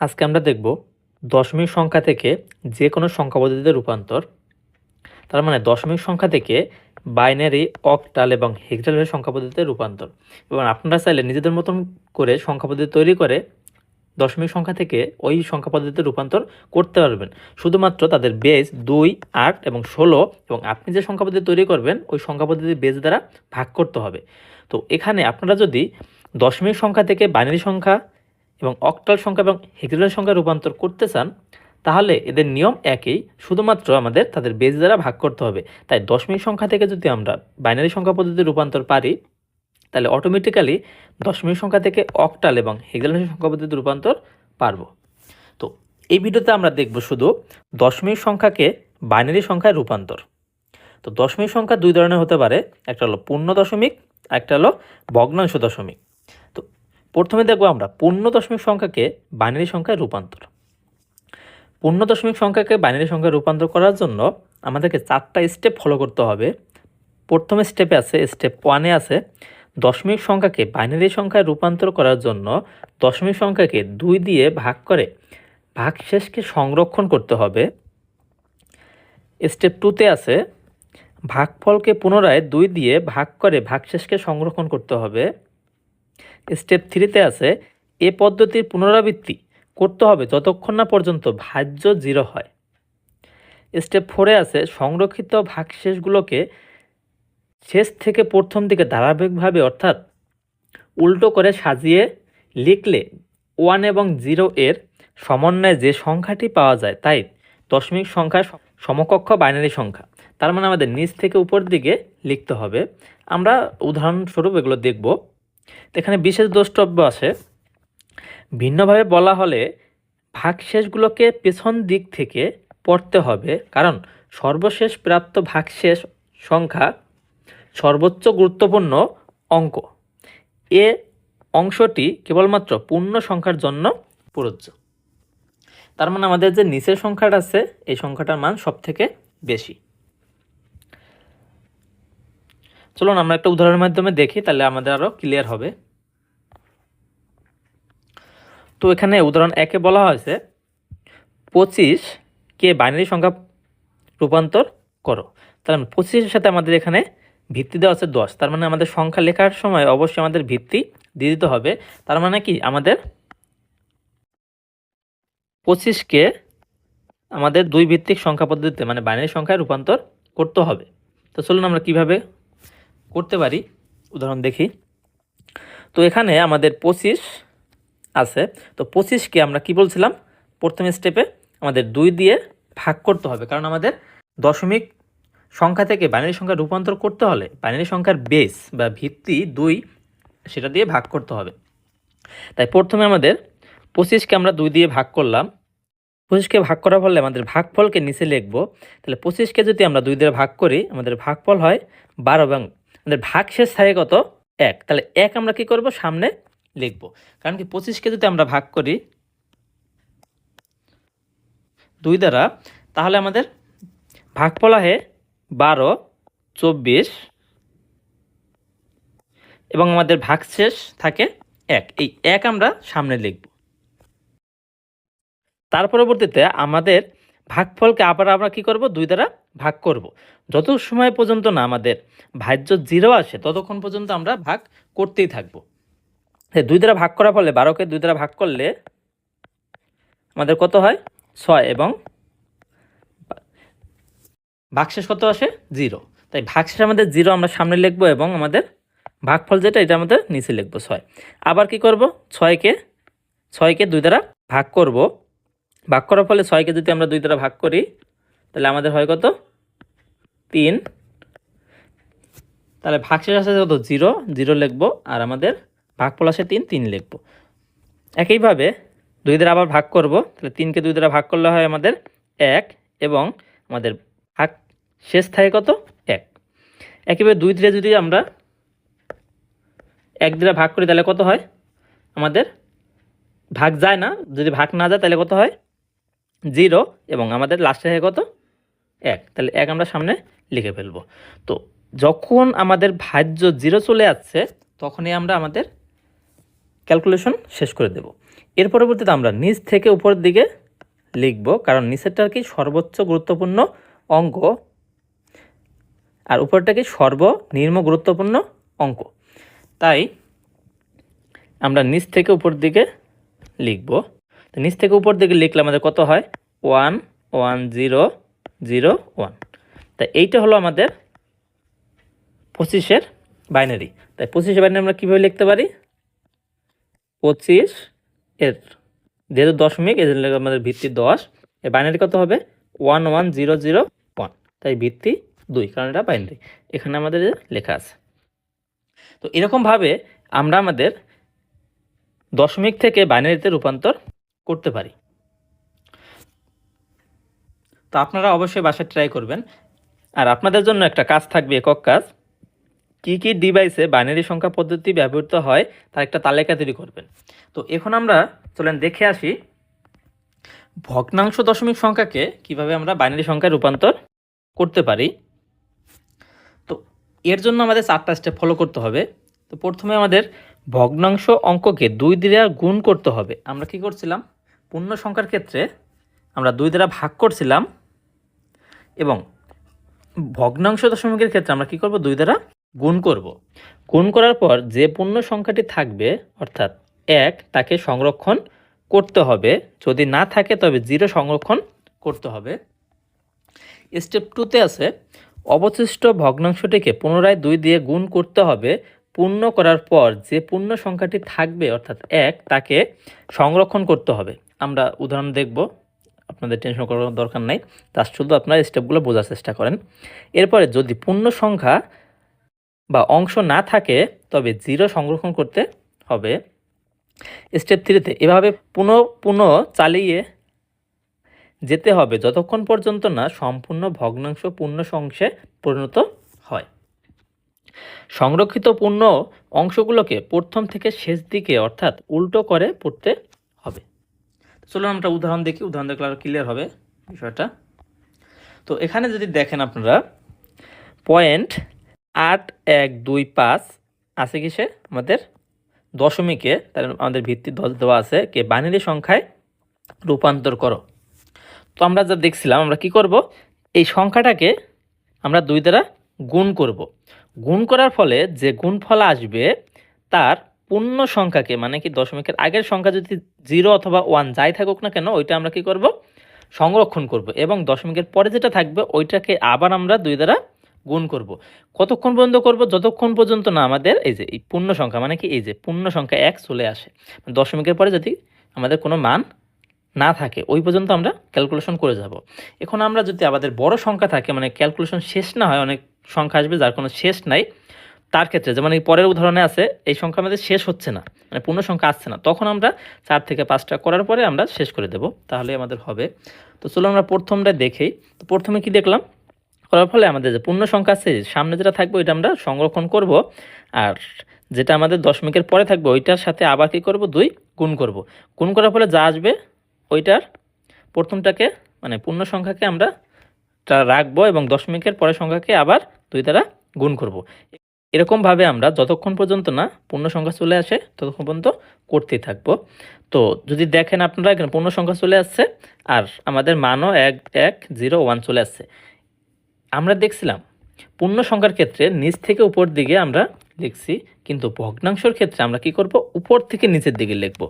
আজকে আমরা দেখব দশমিক সংখ্যা থেকে যে কোনো সংখ্যা পদ্ধতিতে রূপান্তর। তার মানে দশমিক সংখ্যা থেকে বাইনারি, অক্টাল এবং হেক্সাডেসিমাল সংখ্যা পদ্ধতিতে রূপান্তর। এবং আপনারা চাইলে নিজেদের মতন করে সংখ্যা পদ্ধতি তৈরি করে দশমিক সংখ্যা থেকে ওই সংখ্যা পদ্ধতিতে রূপান্তর করতে পারবেন। শুধুমাত্র তাদের বেস দুই, আট এবং ষোলো এবং আপনি যে সংখ্যা পদ্ধতি তৈরি করবেন, ওই সংখ্যা পদ্ধতির বেস দ্বারা ভাগ করতে হবে। তো এখানে আপনারা যদি দশমিক সংখ্যা থেকে বাইনারি সংখ্যা এবং অক্টাল সংখ্যা এবং হেক্সাডেসিমাল সংখ্যা রূপান্তর করতে চান, তাহলে এদের নিয়ম একই, শুধুমাত্র আমাদের তাদের বেজ দ্বারা ভাগ করতে হবে। তাই দশমিক সংখ্যা থেকে যদি আমরা বাইনারি সংখ্যা পদ্ধতি রূপান্তর পারি, তাহলে অটোমেটিক্যালি দশমিক সংখ্যা থেকে অক্টাল এবং হেক্সাডেসিমাল সংখ্যা পদ্ধতি রূপান্তর পারব। তো এই ভিডিওতে আমরা দেখব শুধু দশমিক সংখ্যাকে বাইনারি সংখ্যায় রূপান্তর। তো দশমিক সংখ্যা দুই ধরনের হতে পারে, একটা হলো পূর্ণ দশমিক, একটা হলো ভগ্নাংশ দশমিক। প্রথমে দেখব আমরা পূর্ণ দশমিক সংখ্যাকে বাইনারি সংখ্যায় রূপান্তর। পূর্ণ দশমিক সংখ্যাকে বাইনারি সংখ্যায় রূপান্তর করার জন্য আমাদেরকে চারটা স্টেপ ফলো করতে হবে। প্রথম স্টেপে আছে স্টেপ ওয়ানে আছে, দশমিক সংখ্যাকে বাইনারি সংখ্যায় রূপান্তর করার জন্য দশমিক সংখ্যাকে দুই দিয়ে ভাগ করে ভাগশেষকে সংরক্ষণ করতে হবে। স্টেপ টুতে আছে, ভাগফলকে পুনরায় দুই দিয়ে ভাগ করে ভাগশেষকে সংরক্ষণ করতে হবে। স্টেপ থ্রিতে আছে, এ পদ্ধতির পুনরাবৃত্তি করতে হবে যতক্ষণ না পর্যন্ত ভাজ্য জিরো হয়। স্টেপ ফোরে আছে, সংরক্ষিত ভাগশেষগুলোকে শেষ থেকে প্রথম দিকে ধারাবাহিকভাবে, অর্থাৎ উল্টো করে সাজিয়ে লিখলে ওয়ান এবং জিরো এর সমন্বয়ে যে সংখ্যাটি পাওয়া যায়, তাই দশমিক সংখ্যা সমকক্ষ বাইনারি সংখ্যা, তার মানে আমাদের নিচ থেকে উপর দিকে লিখতে হবে। আমরা উদাহরণস্বরূপ এগুলো দেখব। এখানে বিশেষ দ্রষ্টব্য আছে। ভিন্নভাবে বলা হলে ভাগশেষগুলোকে পেছন দিক থেকে পড়তে হবে। কারণ সর্বশেষ প্রাপ্ত ভাগশেষ সংখ্যা সর্বোচ্চ গুরুত্বপূর্ণ অঙ্ক। এ অংশটি কেবলমাত্র পূর্ণ সংখ্যার জন্য প্রযোজ্য। তার মানে আমাদের যে নিচের সংখ্যাটা আছে, এই সংখ্যাটার মান সবথেকে বেশি। চলুন আমরা একটা উদাহরণের মাধ্যমে দেখি, তাহলে আমাদের আরও ক্লিয়ার হবে। তো এখানে উদাহরণ একে বলা হয়েছে, পঁচিশ কে বাইনারি সংখ্যা রূপান্তর করো। তার মানে পঁচিশের সাথে আমাদের এখানে ভিত্তি দেওয়া আছে দশ, তার মানে আমাদের সংখ্যা লেখার সময় অবশ্যই আমাদের ভিত্তি দিয়ে দিতে হবে। তার মানে কি? আমাদের পঁচিশকে আমাদের দুই ভিত্তিক সংখ্যা পদ্ধতিতে মানে বাইনারি সংখ্যায় রূপান্তর করতে হবে। তো চলুন আমরা কীভাবে করতে পারি। উদাহরণ দেখি। তো এখানে আমাদের পঁচিশ আছে। তো পঁচিশকে আমরা কি বলছিলাম? প্রথম স্টেপে আমাদের দুই দিয়ে ভাগ করতে হবে। কারণ আমাদের দশমিক সংখ্যা থেকে বাইনারি সংখ্যা রূপান্তর করতে হলে বাইনারি সংখ্যার বেস বা ভিত্তি দুই সেটা দিয়ে ভাগ করতে হবে। তাই প্রথমে আমাদের পঁচিশকে আমরা দুই দিয়ে ভাগ করলাম। পঁচিশকে ভাগ করার ফলে আমাদের ভাগফলকে নিচে লিখব। তাহলে পঁচিশকে যদি আমরা দুই দিয়ে ভাগ করি, আমাদের ভাগফল হয় বারো এবং আমাদের ভাগ শেষ থাকে কত? এক। তাহলে এক আমরা কি করব? সামনে লিখব। কারণ কি পঁচিশকে যদি আমরা ভাগ করি দুই দ্বারা, তাহলে আমাদের ভাগফল আহে বারো, চব্বিশ এবং আমাদের ভাগশেষ থাকে এক। এই এক আমরা সামনে লিখব। তার পরবর্তীতে আমাদের ভাগফলকে আবার আমরা কি করব? দুই দ্বারা ভাগ করব। যত সময় পর্যন্ত না আমাদের ভাজ্য জিরো আসে, ততক্ষণ পর্যন্ত আমরা ভাগ করতেই থাকব। দুই দ্বারা ভাগ করার ফলে বারোকে দুই দ্বারা ভাগ করলে আমাদের কত হয়? ছয় এবং ভাগশেষ কত আসে? জিরো তাই ভাগশেষ আমাদের জিরো আমরা সামনে লিখব এবং আমাদের ভাগফল যেটা, এটা আমাদের নিচে লিখব ছয়। আবার কি করব? ছয়কে ছয়কে দুই দ্বারা ভাগ করব। ভাগ করার ফলে ছয়কে যদি আমরা দুই দ্বারা ভাগ করি, তাহলে আমাদের হয় কত? তিন। তাহলে ভাগশেষ আসে কত? জিরো। জিরো লিখব আর আমাদের ভাগফল আসে তিন তিন লিখব। একইভাবে দুই দ্বারা আবার ভাগ করব, তাহলে তিনকে দুই দ্বারা ভাগ করলে হয় আমাদের এক এবং আমাদের ভাগ শেষ থাকে কত? এক। একইভাবে দুই দিয়ে যদি আমরা এক দ্বারা ভাগ করি, তাহলে কত হয়? আমাদের ভাগ যায় না। যদি ভাগ না যায়, তাহলে কত হয়? জিরো এবং আমাদের লাস্টে হয় কত? এক। তাহলে এক আমরা সামনে লিখে ফেলব। তো যখন আমাদের ভাজ্য জিরো চলে আসছে, তখনই আমরা আমাদের ক্যালকুলেশন শেষ করে দেব। এর পরবর্তীতে আমরা নিচ থেকে উপরের দিকে লিখব, কারণ নিচেরটা কি সর্বোচ্চ গুরুত্বপূর্ণ অঙ্ক, আর উপরটা কি সর্বনিম্ন গুরুত্বপূর্ণ অঙ্ক। তাই আমরা নিচ থেকে উপর দিকে লিখব। তো নিচ থেকে উপর দিকে লিখলে আমাদের কত হয়? One one, zero zero, one. তাই এইটা হলো আমাদের পঁচিশের বাইনারি। তাই পঁচিশের বাইনারি আমরা কীভাবে লিখতে পারি? পঁচিশ এর যেহেতু দশমিক এর জন্য আমাদের ভিত্তি দশ। এর বাইনারি কত হবে? One one, zero zero, one. তাই ভিত্তি দুই, কারণ এটা বাইনারি। এখানে আমাদের লেখা আছে। তো এরকমভাবে আমরা আমাদের দশমিক থেকে বাইনারিতে রূপান্তর করতে পারি। তো আপনারা অবশ্যই বাসায় ট্রাই করবেন। আর আপনাদের জন্য একটা কাজ থাকবে একক কাজ। কী কী ডিভাইসে বাইনারি সংখ্যা পদ্ধতি ব্যবহৃত হয়, তার একটা তালিকা তৈরি করবেন। তো এখন আমরা চলেন দেখে আসি ভগ্নাংশ দশমিক সংখ্যাকে কীভাবে আমরা বাইনারি সংখ্যায় রূপান্তর করতে পারি। তো এর জন্য আমাদের চারটা স্টেপ ফলো করতে হবে। তো প্রথমে আমাদের ভগ্নাংশ অঙ্ককে দুই দ্বারা গুণ করতে হবে। আমরা কি করছিলাম? পূর্ণ সংখ্যার ক্ষেত্রে আমরা দুই দ্বারা ভাগ করছিলাম এবং ভগ্নাংশ দশমিকের ক্ষেত্রে আমরা কি করব? দুই দ্বারা গুণ করব। গুণ করার পর যে পূর্ণ সংখ্যাটি থাকবে, অর্থাৎ এক, তাকে সংরক্ষণ করতে হবে। যদি না থাকে, তবে জিরো সংরক্ষণ করতে হবে। স্টেপ টুতে আছে, অবশিষ্ট ভগ্নাংশটিকে পুনরায় দুই দিয়ে গুণ করতে হবে। পূর্ণ করার পর যে পূর্ণ সংখ্যাটি থাকবে, অর্থাৎ এক, তাকে সংরক্ষণ করতে হবে। আমরা উদাহরণ দেখব। আপনাদের টেনশন করার দরকার নাই। তার শুধু আপনারা স্টেপগুলো বোঝার চেষ্টা করেন। এরপরে যদি পূর্ণ সংখ্যা বা অংশ না থাকে, তবে জিরো সংরক্ষণ করতে হবে। স্টেপ থ্রিতে এভাবে পুনঃ পুনঃ চালিয়ে যেতে হবে যতক্ষণ পর্যন্ত না সম্পূর্ণ ভগ্নাংশ পূর্ণ অংশে পরিণত হয়। সংরক্ষিত পূর্ণ অংশগুলোকে প্রথম থেকে শেষ দিকে অর্থাৎ উল্টো করে পড়তে চলুন আমরা উদাহরণ দেখি, উদাহরণ দেখলে আরও ক্লিয়ার হবে বিষয়টা। তো এখানে যদি দেখেন আপনারা পয়েন্ট আট এক দুই পাঁচ আছে কিসে আমাদের দশমিকে তার আমাদের ভিত্তি দশ দেওয়া আছে, কে বাইনারি সংখ্যায় রূপান্তর করো। তো আমরা যা দেখছিলাম, আমরা কি করব? এই সংখ্যাটাকে আমরা দুই দ্বারা গুণ করব। গুণ করার ফলে যে গুণফল আসবে, তার পূর্ণ সংখ্যাকে মানে কি দশমিকের আগের সংখ্যা যদি জিরো অথবা ওয়ান যাই থাকুক না কেন, ওইটা আমরা কি করব? সংরক্ষণ করব। এবং দশমিকের পরে যেটা থাকবে, ওইটাকে আবার আমরা দুই দ্বারা গুণ করব। কতক্ষণ পর্যন্ত করব? যতক্ষণ পর্যন্ত না আমাদের এই যে, এই পূর্ণ সংখ্যা মানে কি এই যে, পূর্ণ সংখ্যা এক চলে আসে। দশমিকের পরে যদি আমাদের কোনো মান না থাকে, ওই পর্যন্ত আমরা ক্যালকুলেশন করে যাব। এখন আমরা যদি আমাদের বড় সংখ্যা থাকে মানে ক্যালকুলেশন শেষ না হয়, অনেক সংখ্যা আসবে যার কোনো শেষ নাই তার ক্ষেত্রে, যেমন এই পরের উদাহরণে আছে, এই সংখ্যা আমাদের শেষ হচ্ছে না মানে পূর্ণ সংখ্যা আসছে না। তখন আমরা চার থেকে পাঁচটা করার পরে আমরা শেষ করে দেব, তাহলে আমাদের হবে। তো চলো আমরা প্রথমটা দেখেই তো প্রথমে কি দেখলাম? করার ফলে আমাদের যে পূর্ণ সংখ্যা আছে, সামনে যেটা থাকবে ওইটা আমরা সংরক্ষণ করব, আর যেটা আমাদের দশমিকের পরে থাকবে, ওইটার সাথে আবার কী করব? দুই গুণ করব। গুণ করার ফলে যা আসবে, ওইটার প্রথমটাকে মানে পূর্ণ সংখ্যাকে আমরা রাখব এবং দশমিকের পরের সংখ্যাকে আবার দুই দ্বারা গুণ করব। এরকমভাবে আমরা যতক্ষণ পর্যন্ত না পূর্ণ সংখ্যা চলে আসে, ততক্ষণ পর্যন্ত করতেই থাকব। তো যদি দেখেন আপনারা এখানে পূর্ণ সংখ্যা চলে আসছে আর আমাদের মানও এক এক, জিরো, ওয়ান চলে আসছে। আমরা দেখছিলাম পূর্ণ সংখ্যার ক্ষেত্রে নিচ থেকে উপর দিকে আমরা লিখছি, কিন্তু ভগ্নাংশের ক্ষেত্রে আমরা কি করব? উপর থেকে নিচের দিকে লিখব।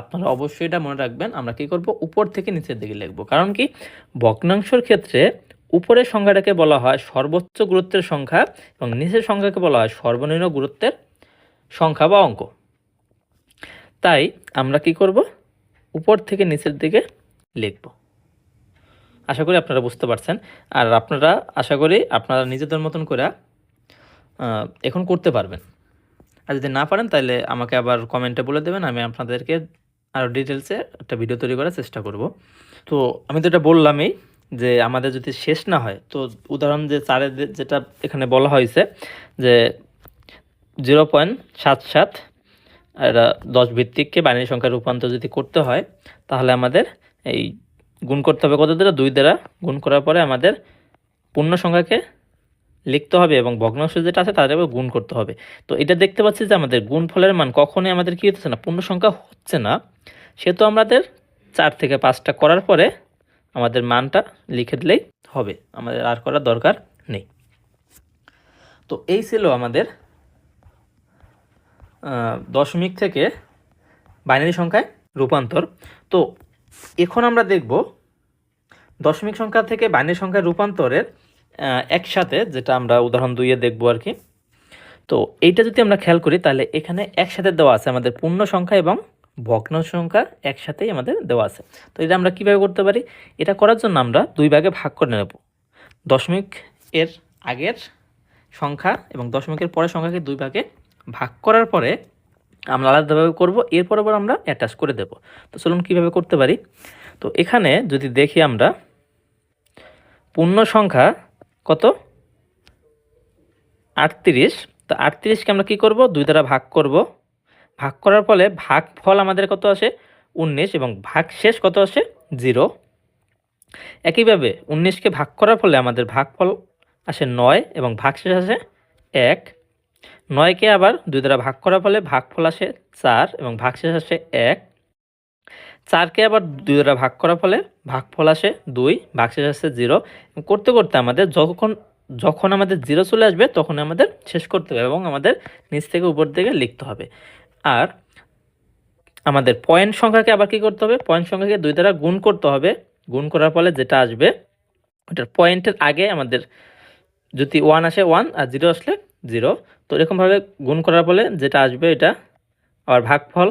আপনারা অবশ্যই এটা মনে রাখবেন, আমরা কি করব? উপর থেকে নিচের দিকে লিখব। কারণ কি? ভগ্নাংশের ক্ষেত্রে উপরের সংখ্যাটাকে বলা হয় সর্বোচ্চ গুরুত্বের সংখ্যা এবং নিচের সংখ্যাকে বলা হয় সর্বনিম্ন গুরুত্বের সংখ্যা বা অঙ্ক। তাই আমরা কি করব? উপর থেকে নিচের দিকে লিখব। আশা করি আপনারা বুঝতে পারছেন। আর আপনারা, আশা করি আপনারা নিজেদের মতন করে এখন করতে পারবেন। আর যদি না পারেন, তাহলে আমাকে আবার কমেন্টে বলে দেবেন। আমি আপনাদেরকে আরও ডিটেলসে একটা ভিডিও তৈরি করার চেষ্টা করব। তো আমি তো এটা বললামই যে আমাদের যদি শেষ না হয়, তো উদাহরণ যে চারে যেটা এখানে বলা হয়েছে যে জিরো পয়েন্ট সাত সাত, এটা দশ ভিত্তিককে বাইনারি সংখ্যা রূপান্তর যদি করতে হয়, তাহলে আমাদের এই গুণ করতে হবে কত দ্বারা? দুই দ্বারা। গুণ করার পরে আমাদের পূর্ণ সংখ্যাকে লিখতে হবে এবং ভগ্নাংশ যেটা আছে তাদের গুণ করতে হবে। তো এটা দেখতে পাচ্ছি যে আমাদের গুণফলের মান কখনোই আমাদের কী হচ্ছে না, পূর্ণ সংখ্যা হচ্ছে না। সেহেতু আমাদের চার থেকে পাঁচটা করার পরে আমাদের মানটা লিখে দিলেই হবে। আমাদের আর করার দরকার নেই। তো এই ছিল আমাদের দশমিক থেকে বাইনারি সংখ্যায় রূপান্তর। তো এখন আমরা দেখব দশমিক সংখ্যা থেকে বাইনারি সংখ্যায় রূপান্তরের একসাথে, যেটা আমরা উদাহরণ দুইয়ে দেখব আর কি। তো এইটা যদি আমরা খেয়াল করি, তাহলে এখানে একসাথে দেওয়া আছে আমাদের পূর্ণ সংখ্যা এবং ভগ্ন সংখ্যা একসাথেই আমাদের দেওয়া আছে। তো এটা আমরা কীভাবে করতে পারি? এটা করার জন্য আমরা দুই ভাগে ভাগ করে নেব। দশমিক এর আগের সংখ্যা এবং দশমিকের পরের সংখ্যাকে দুই ভাগে ভাগ করার পরে আমরা আলাদাভাবে করব। এরপর আবার আমরা অ্যাটাচ করে দেব। তো চলুন কীভাবে করতে পারি? তো এখানে যদি দেখি আমরা, পূর্ণ সংখ্যা কত? আটত্রিশ। তো আটত্রিশকে আমরা কী করব? দুই দ্বারা ভাগ করব। ভাগ করার ফলে ভাগ ফল আমাদের কত আসে? উনিশ এবং ভাগ শেষ কত আসে? জিরো। একইভাবে উনিশকে ভাগ করার ফলে আমাদের ভাগফল আসে নয় এবং ভাগশেষ আসে এক। নয়কে আবার দুই দ্বারা ভাগ করার ফলে ভাগফল আসে চার এবং ভাগশেষ আসে এক। চারকে আবার দুই দ্বারা ভাগ করার ফলে ভাগফল আসে দুই, ভাগশেষ আসে জিরো। করতে করতে আমাদের যখন যখন আমাদের জিরো চলে আসবে তখন আমাদের শেষ করতে হবে এবং আমাদের নিচ থেকে উপর দিকে লিখতে হবে। আর আমাদের পয়েন্ট সংখ্যাকে আবার কি করতে হবে? পয়েন্ট সংখ্যাকে দুই দ্বারা গুণ করতে হবে। গুণ করার ফলে যেটা আসবে, ওটার পয়েন্টের আগে আমাদের যদি ওয়ান আসে ওয়ান আর জিরো আসলে জিরো তো এরকমভাবে গুণ করার ফলে যেটা আসবে এটা আবার ভাগফল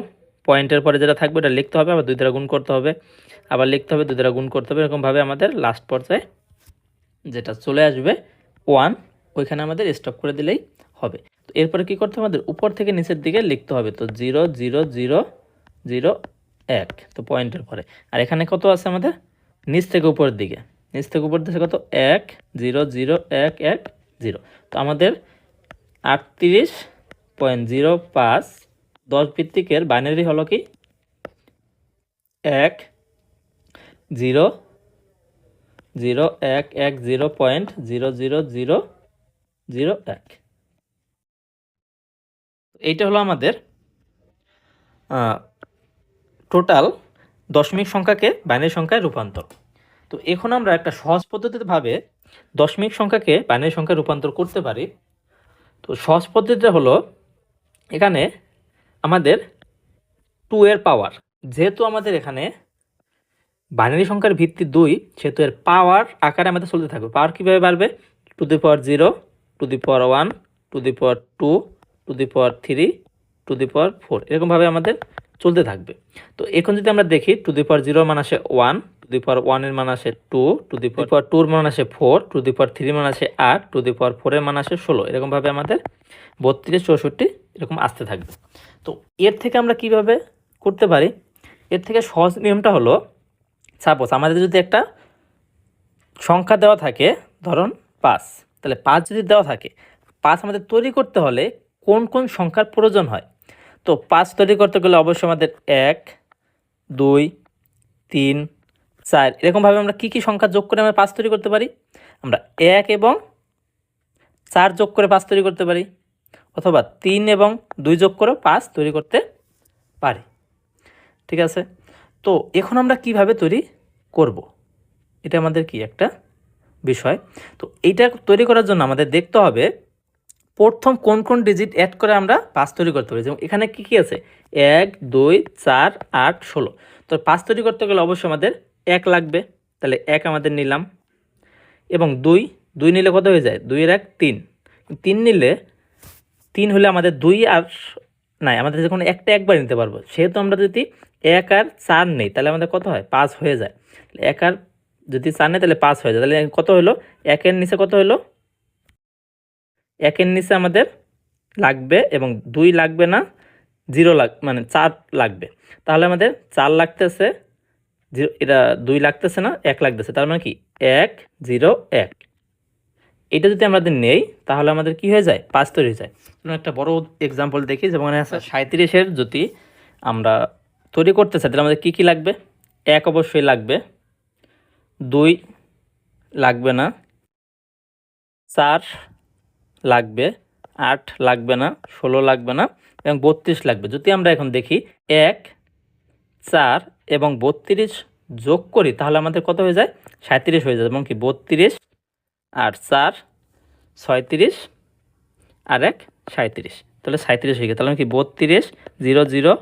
পয়েন্টের পরে যেটা থাকবে ওটা লিখতে হবে, আবার দুই দ্বারা গুণ করতে হবে, আবার লিখতে হবে, দুই দ্বারা গুণ করতে হবে, এরকমভাবে আমাদের লাস্ট পর্যায়ে যেটা চলে আসবে ওয়ান ওইখানে আমাদের স্টপ করে দিলেই হবে। তো এরপরে কি করতে আমাদের উপর থেকে নিচের দিকে লিখতে হবে। তো জিরো জিরো জিরো জিরো, এক। তো পয়েন্টের পরে। আর এখানে কত আছে আমাদের? নিচ থেকে উপরের দিকে। নিচ থেকে উপর দিকে কত? এক, জিরো জিরো, এক এক, জিরো। তো আমাদের আটত্রিশ পয়েন্ট জিরো পাঁচ দশ ভিত্তিকের বাইনারি হলো কি? এক, জিরো জিরো, এক এক, zero point zero zero zero zero, এক। এইটা হলো আমাদের টোটাল দশমিক সংখ্যাকে বাইনারি সংখ্যায় রূপান্তর। তো এখন আমরা একটা সহজ পদ্ধতিতে ভাবে দশমিক সংখ্যাকে বাইনারি সংখ্যায় রূপান্তর করতে পারি। তো সহজ পদ্ধতিটা হলো, এখানে আমাদের টু এর পাওয়ার যেহেতু আমাদের এখানে বাইনারি সংখ্যার ভিত্তি দুই, সেহেতু এর পাওয়ার আকারে আমাদের চলতে থাকবে। পাওয়ার কীভাবে বাড়বে? To the power zero to the power one to the power two to the power three to the power four এরকমভাবে আমাদের চলতে থাকবে। তো এখন যদি আমরা দেখি টু দি পাওয়ার জিরোর মান আসে ওয়ান টু দি পাওয়ার ওয়ানের মান আসে টু টু দি পাওয়ার টুর মান আসে four to the power three মান আসে আট টু দি পাওয়ার ফোরের মান আসে ষোলো এরকমভাবে আমাদের বত্রিশ চৌষট্টি এরকম আসতে থাকবে। তো এর থেকে আমরা কীভাবে করতে পারি? এর থেকে সহজ নিয়মটা হলো সাপোজ আমাদের যদি একটা সংখ্যা দেওয়া থাকে ধরুন পাঁচ তাহলে পাঁচ যদি দেওয়া থাকে পাঁচ আমাদের তৈরি করতে হলে কোন কোন সংখ্যার প্রয়োজন হয়? তো পাঁচ তৈরি করতে গেলে অবশ্যই আমাদের এক, দুই, তিন, চার। এরকমভাবে আমরা কী কী সংখ্যা যোগ করে আমরা পাঁচ তৈরি করতে পারি? আমরা এক এবং চার যোগ করে পাঁচ তৈরি করতে পারি। অথবা তিন এবং দুই যোগ করে পাঁচ তৈরি করতে পারি। ঠিক আছে? তো এখন আমরা কীভাবে তৈরি করব? এটা আমাদের কি একটা বিষয়। তো এইটা তৈরি করার জন্য আমাদের দেখতে হবে প্রথম কোন কোন ডিজিট অ্যাড করে আমরা পাঁচ তৈরি করতে পারি? যেমন এখানে কি কি আছে? এক, দুই, চার, আট, ষোলো। তো পাঁচ তৈরি করতে গেলে অবশ্যই আমাদের এক লাগবে। তাহলে এক আমাদের নিলাম। এবং দুই দুই নিলে কত হয়ে যায়? দুইয়ের এক, তিন। তিন নিলে, তিন হলে আমাদের দুই আর নাই, আমাদের যখন একটা একবার নিতে পারব। সেহেতু আমরা যদি এক আর চার নেই, তাহলে আমাদের কত হয়? পাঁচ হয়ে যায়। এক আর যদি চার নেই, তাহলে পাঁচ হয়ে যায়। তাহলে কত হলো? একের নিচে কত হলো? একের নিচে আমাদের লাগবে এবং দুই লাগবে না, জিরো লাগ মানে চার লাগবে। তাহলে আমাদের চার লাগতেছে, জিরো, এটা দুই লাগতেছে না, এক লাগতেছে। তার মানে কি? এক, জিরো, এক। এটা যদি আমাদের নেই, তাহলে আমাদের কি হয়ে যায়? পাঁচ তৈরি হয়ে যায়। একটা বড় এক্সাম্পল দেখি, যেমন আছে সাঁত্রিশের যদি আমরা তৈরি করতে চাই, তাহলে আমাদের কী কী লাগবে? এক অবশ্যই লাগবে, দুই লাগবে না, চার লাগবে, আট লাগবে না, ষোলো লাগবে না, এবং বত্রিশ লাগবে। যদি আমরা এখন দেখি এক, চার এবং বত্রিশ যোগ করি, তাহলে আমাদের কত হয়ে যায়? সাঁত্রিশ হয়ে যায় এবং কি বত্রিশ আর চার ছয়ত্রিশ আর এক সাঁত্রিশ তাহলে সাঁত্রিশ হয়ে গেছে, তাহলে কি বত্রিশ, জিরো জিরো,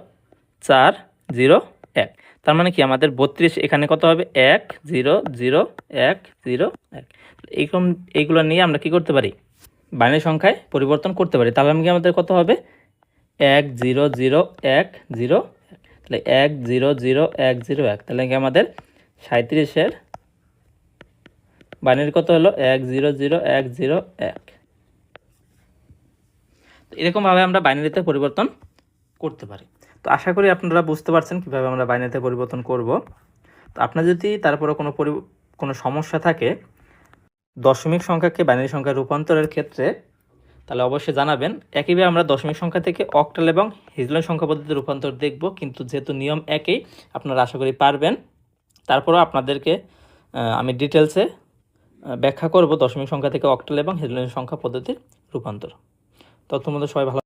চার, জিরো, এক। তার মানে কি আমাদের বত্রিশ এখানে কত হবে? এক, জিরো জিরো, এক জিরো, এক। এইরকম, এইগুলো নিয়ে আমরা কি করতে পারি? বাইনারি সংখ্যায় পরিবর্তন করতে পারি, তাহলে কি আমাদের কত হবে? এক জিরো জিরো এক জিরো তাহলে এক জিরো জিরো এক জিরো এক, তাহলে কি আমাদের সাঁত্রিশের বাইনারি কত হলো? এক জিরো জিরো এক জিরো এক। তো এরকমভাবে আমরা বাইনারিতে পরিবর্তন করতে পারি। তো আশা করি আপনারা বুঝতে পারছেন কীভাবে আমরা বাইনারিতে পরিবর্তন করব। তো আপনার যদি তারপরে কোনো কোনো সমস্যা থাকে দশমিক সংখ্যাকে বাইনারি সংখ্যা রূপান্তরের ক্ষেত্রে, তাহলে অবশ্যই জানাবেন, একইভাবে আমরা দশমিক সংখ্যা থেকে অক্টাল এবং হিজলন সংখ্যা পদ্ধতিতে রূপান্তর দেখব, কিন্তু যেহেতু নিয়ম একই, আপনারা আশা করি পারবেন। তারপরও আপনাদেরকে আমি ডিটেলসে ব্যাখ্যা করব দশমিক সংখ্যা থেকে অক্টাল এবং হিজলন সংখ্যা পদ্ধতির রূপান্তর। তথ্য মধ্যে সবাই ভালো